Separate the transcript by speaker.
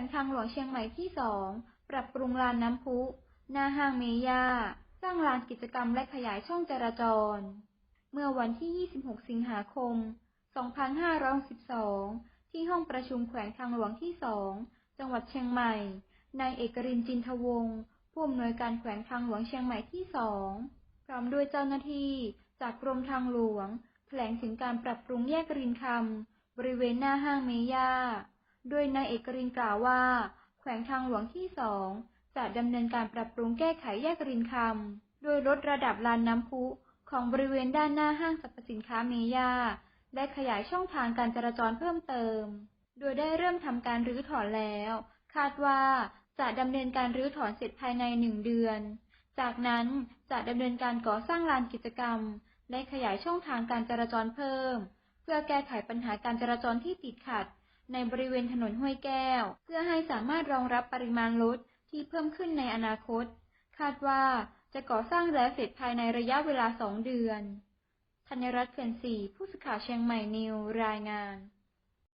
Speaker 1: งทางหลวงเชียงใหม่ที่สอง ปรับปรุงลานน้ำพุ หน้าห้างเมย่า สร้างลานกิจกรรมและขยายช่องจราจร เมื่อวันที่ 26 สิงหาคม 2562ที่ห้องประชุมแขวงทางหลวงที่สอง จังหวัดเชียงใหม่ นายเอกรินจินทวงศ์ผู้อำนวยการแขวงทางหลวงเชียงใหม่ที่สอง พร้อมด้วยเจ้าหน้าที่จากกรมทางหลวง แถลงถึงการปรับปรุงแยกรินคำบริเวณหน้าห้างเมย่า โดยนายเอกรินกล่าวว่า แขวงทางหลวงที่สองจะดำเนินการปรับปรุงแก้ไขแยกรินคำ โดยลดระดับลานน้ำพุของบริเวณด้านหน้าห้างสรรพสินค้าเมย่า และขยายช่องทางการจราจรเพิ่มเติม โดยได้เริ่มทำการรื้อถอนแล้ว คาดว่าจะดำเนินการรื้อถอนเสร็จภายในหนึ่งเดือน จากนั้นจะดำเนินการก่อสร้างลานกิจกรรม และขยายช่องทางการจราจรเพิ่ม เพื่อแก้ไขปัญหาการจราจรที่ติดขัด ในบริเวณถนนห้วยแก้ว เพื่อให้สามารถรองรับปริมาณรถที่เพิ่มขึ้นในอนาคต คาดว่าจะก่อสร้างแล้วเสร็จภายในระยะเวลาสองเดือนธัญรัตน์เขื่อนศรีผู้สื่อข่าวเชียงใหม่นิวรายงาน